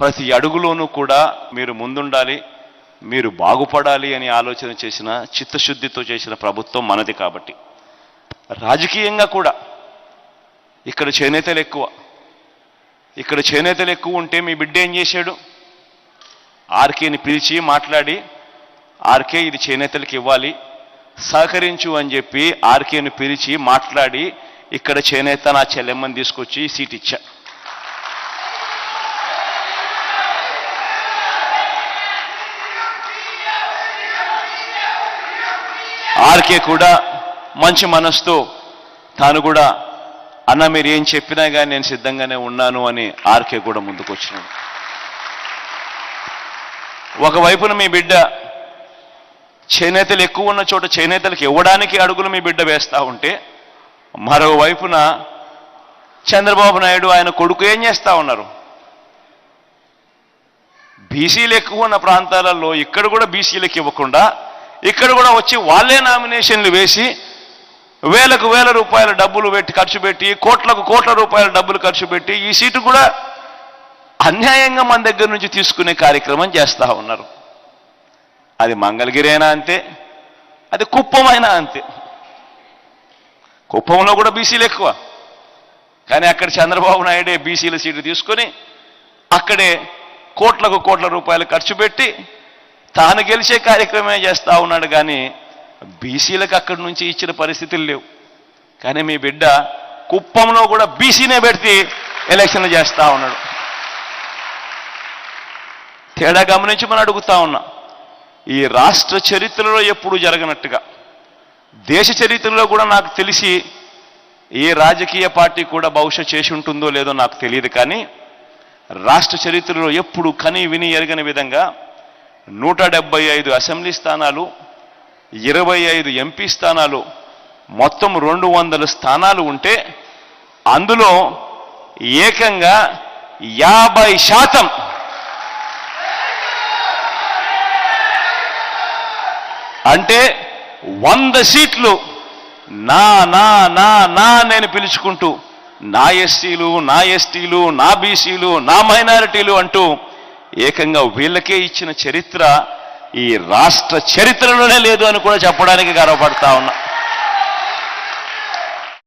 ప్రతి అడుగులోనూ కూడా మీరు ముందుండాలి మీరు బాగుపడాలి అని ఆలోచన చేసిన చిత్తశుద్ధితో చేసిన ప్రభుత్వం మనది కాబట్టి. రాజకీయంగా కూడా ఇక్కడ చేనేతలు ఎక్కువ. ఇక్కడ చేనేతలు ఎక్కువ ఉంటే మీ బిడ్డ ఏం చేశాడు? ఆర్కేని పిలిచి మాట్లాడి ఆర్కే ఇది చేనేతలకు ఇవ్వాలి సహకరించు అని చెప్పి ఆర్కేని పిలిచి మాట్లాడి ఇక్కడ చేనేత నా చెల్లెమ్మని తీసుకొచ్చి సీట్ ఇచ్చా. ఆర్కే కూడా మంచి మనసుతో తాను కూడా అన్న మీరు ఏం చెప్పినా కానీ నేను సిద్ధంగానే ఉన్నాను అని ఆర్కే కూడా ముందుకొచ్చినాడు ఒకవైపున మీ బిడ్డ చేనేతలు ఎక్కువ ఉన్న చోట చేనేతలకు ఇవ్వడానికి అడుగులు మీ బిడ్డ వేస్తూ ఉంటే మరోవైపున చంద్రబాబు నాయుడు ఆయన కొడుకు ఏం చేస్తూ ఉన్నారు? బీసీలు ఎక్కువ ఉన్న ప్రాంతాలలో ఇక్కడ కూడా బీసీలకు ఇవ్వకుండా ఇక్కడ కూడా వచ్చి వాళ్ళే నామినేషన్లు వేసి వేలకు వేల రూపాయల డబ్బులు పెట్టి ఖర్చు పెట్టి కోట్లకు కోట్ల రూపాయల డబ్బులు ఖర్చు పెట్టి ఈ సీటు కూడా అన్యాయంగా మన దగ్గర నుంచి తీసుకునే కార్యక్రమం చేస్తూ ఉన్నారు. అది మంగళగిరి అయినా అంతే అది కుప్పమైనా అంతే. కుప్పంలో కూడా బీసీలు ఎక్కువ. కానీ అక్కడ చంద్రబాబు నాయుడే బీసీల సీటు తీసుకొని అక్కడే కోట్లకు కోట్ల రూపాయలు ఖర్చు పెట్టి తాను గెలిచే కార్యక్రమమే చేస్తూ ఉన్నాడు కానీ బీసీలకు అక్కడి నుంచి ఇచ్చిన పరిస్థితులు లేవు. కానీ మీ బిడ్డ కుప్పంలో కూడా బీసీనే పెడితే ఎలక్షన్లు చేస్తూ ఉన్నాడు. తేడా గమనించి మనం అడుగుతా ఉన్నా ఈ రాష్ట్ర చరిత్రలో ఎప్పుడు జరగనట్టుగా దేశ చరిత్రలో కూడా నాకు తెలిసి ఏ రాజకీయ పార్టీ కూడా బహుశా చేసి ఉంటుందో లేదో నాకు తెలియదు కానీ రాష్ట్ర చరిత్రలో ఎప్పుడు కని విని ఎరగని విధంగా నూట డెబ్బై ఐదు అసెంబ్లీ స్థానాలు ఇరవై ఐదు ఎంపీ స్థానాలు మొత్తం రెండు వందల స్థానాలు ఉంటే అందులో ఏకంగా యాభై శాతం అంటే వంద సీట్లు నా నా నా నా నేను పిలుచుకుంటూ నా ఎస్సీలు నా ఎస్టీలు నా బీసీలు నా మైనారిటీలు అంటూ ఏకంగా వీళ్ళకే ఇచ్చిన చరిత్ర ఈ రాష్ట్ర చరిత్రలోనే లేదు అని కూడా చెప్పడానికి గర్వపడతా ఉన్నా.